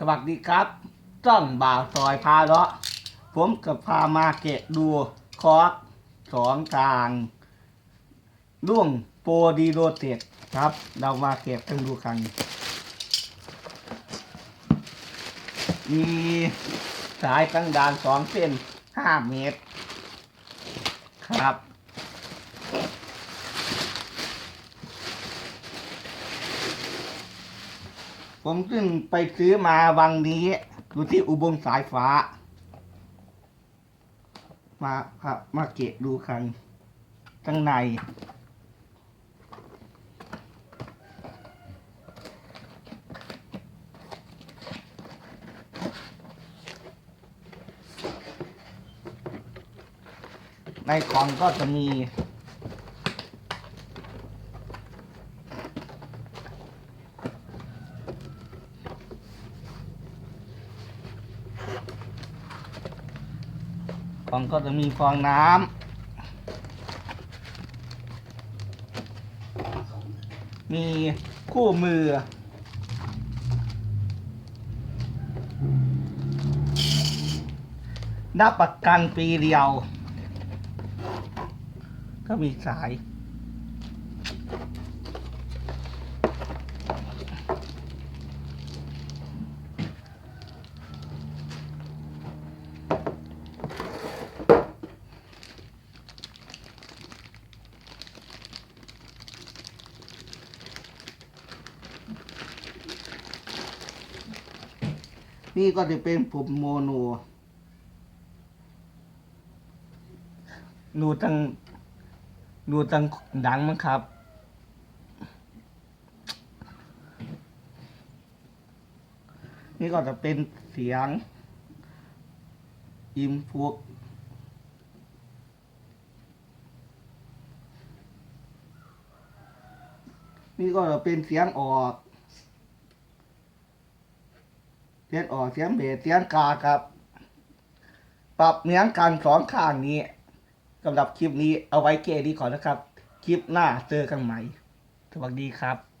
สวัสดีครับจ้องบ่าวซอยพาเลาะ ผมกับพามาเกะดูคอร์สสองทางร่วงโปรดีโรเตตครับ เรามาเก็บกันดูกัน มีสายตั้งดานสองเส้นห้าเมตร ครับ ผมขึ้นไปซื้อมาวังนี้อยู่ที่อุบลสายฟ้า มาครับมาเกะดูกันข้างใน ในของก็จะมี ของก็จะมีฟองน้ำ มีคู่มือ นับประกันปีเดียว ก็มีสาย นี่ก็จะเป็นปุ่มโมโนดูตั้งดูตั้งดังมั้งครับ นี่ก็จะเป็นเสียง อิมพุกนี่ก็จะเป็นเสียงออก เสียงออกเสียงเบสเสียงกาครับ ปรับเนื้อกันสองข้างนี้สำหรับคลิปนี้เอาไว้เกดีก่อนนะครับ คลิปหน้าเจอกันใหม่ สวัสดีครับ